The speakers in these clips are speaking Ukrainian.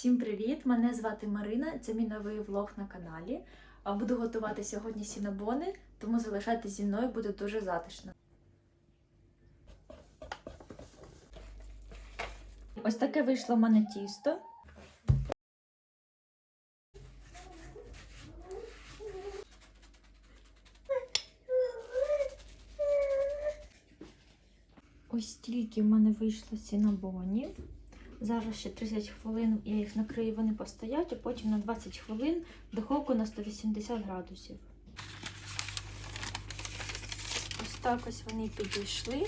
Всім привіт! Мене звати Марина. Це мій новий влог на каналі. Буду готувати сьогодні сінабони, тому залишайтесь зі мною, буде дуже затишно. Ось таке вийшло в мене тісто. Ось стільки в мене вийшло сінабонів. Зараз ще 30 хвилин я їх накрию, вони постоять, а потім на 20 хвилин духовку на 180 градусів. Ось так ось вони підійшли.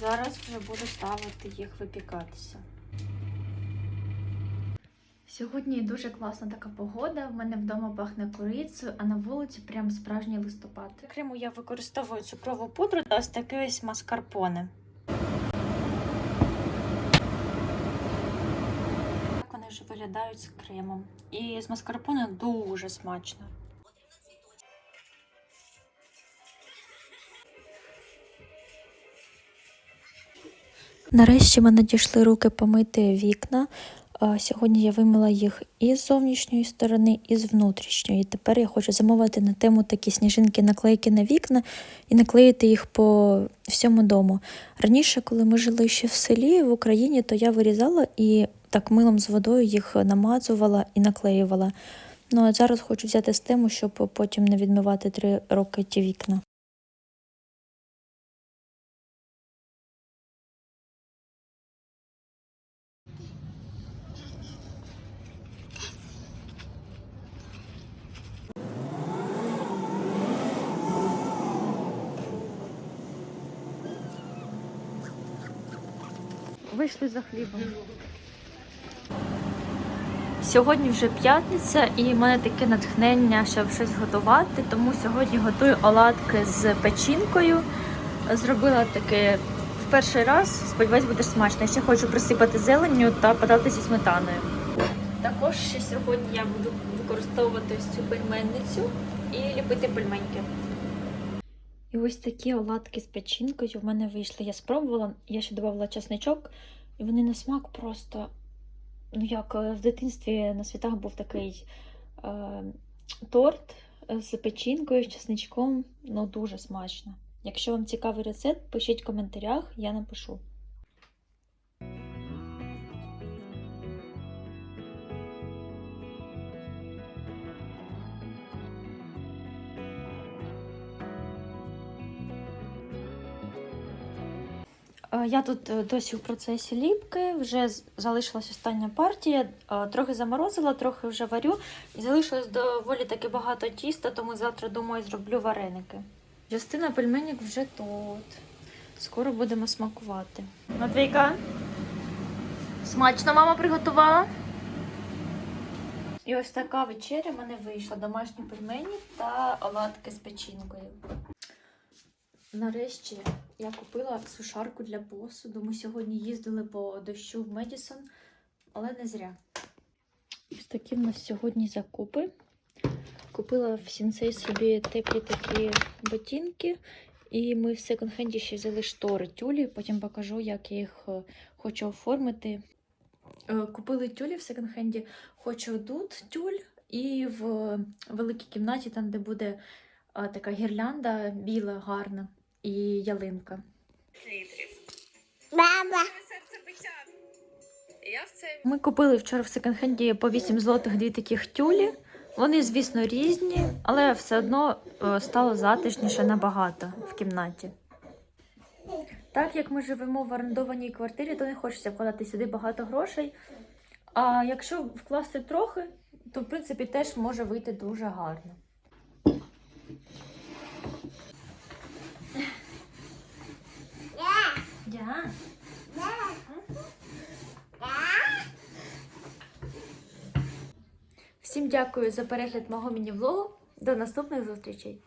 Зараз вже буду ставити їх випікатися. Сьогодні дуже класна така погода. В мене вдома пахне корицею, а на вулиці прям справжній листопад. Криму я використовую цукрову пудру та ось таке ось маскарпоне. Вже виглядають з кремом. І з маскарпоне дуже смачно. Нарешті мене дійшли руки помити вікна. Сьогодні я вимила їх і з зовнішньої сторони, і з внутрішньої. Тепер я хочу замовити на тему такі сніжинки наклейки на вікна і наклеїти їх по всьому дому. Раніше, коли ми жили ще в селі в Україні, то я вирізала і так милом з водою їх намазувала і наклеювала. Ну а зараз хочу взяти з тему, щоб потім не відмивати три роки ті вікна. Вийшли за хлібом. Сьогодні вже п'ятниця, і в мене таке натхнення, щоб щось готувати. Тому сьогодні готую оладки з печінкою. Зробила таке в перший раз. Сподіваюсь, буде смачно. Ще хочу присипати зеленню та подати зі сметаною. Також ще сьогодні я буду використовувати цю пельменницю і ліпити пельменьки. І ось такі оладки з печінкою в мене вийшли. Я спробувала, я ще додавала чесничок, і вони на смак просто, ну як е, в дитинстві на святах був такий е, торт з печінкою, з чесничком. Ну, дуже смачно. Якщо вам цікавий рецепт, пишіть в коментарях, я напишу. Я тут е, досі в процесі ліпки, вже залишилась остання партія. Е, Трохи заморозила, трохи вже варю. І залишилось доволі таки багато тіста, тому завтра, думаю, зроблю вареники. Частина пельменів вже тут. Скоро будемо смакувати. Матвійка, смачно мама приготувала. І ось така вечеря в мене вийшла: домашні пельмені та оладки з печінкою. Нарешті я купила сушарку для посуду. Ми сьогодні їздили по дощу в Медісон, але не зря. Ось такі в нас сьогодні закупи. Купила в сінцей собі теплі такі ботинки. І ми в секонд-хенді ще взяли штори тюлі. Потім покажу, як я їх е, хочу оформити. Е, Купили тюлі в секонд-хенді. Хочу тут тюль і в великій кімнаті, там, де буде така гірлянда біла, гарна і ялинка. Баба. це Ми купили вчора в секонд-хенді по 8 злотих дві таких тюлі. Вони, звісно, різні, але все одно е, стало затишніше набагато в кімнаті. Так як ми живемо в орендованій квартирі, то не хочеться вкладати сюди багато грошей. А якщо вкласти трохи, то в принципі теж може вийти дуже гарно. Я. Всім дякую за перегляд мого міні-влогу. До наступних зустрічей!